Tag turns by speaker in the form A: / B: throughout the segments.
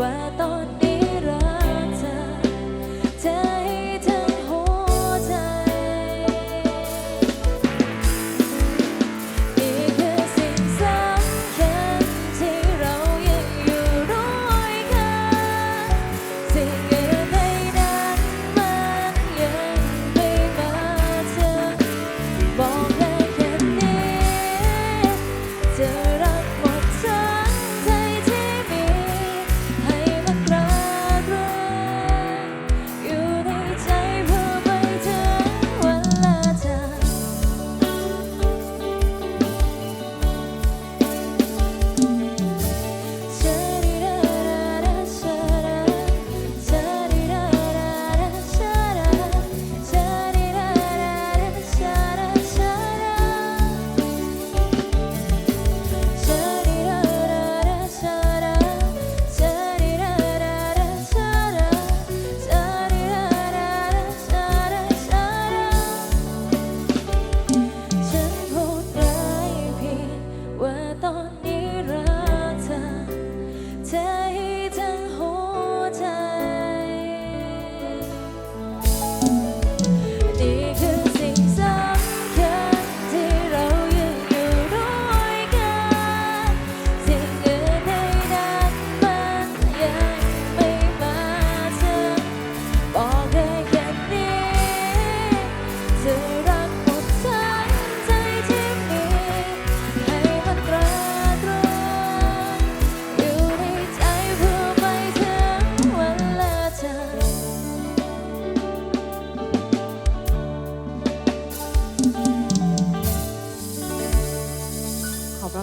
A: ว่าต้อง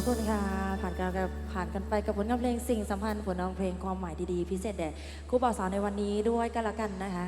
A: ระ
B: คุณค่ะ ผ่านกัรผ่านกันไปกับผลงานเพลงสิ่งสัมพันธ์ผลงานเพลงความหมายดีๆ พิเศษแด่ครูบ่าวสาวในวันนี้ด้วยกันละกันนะคะ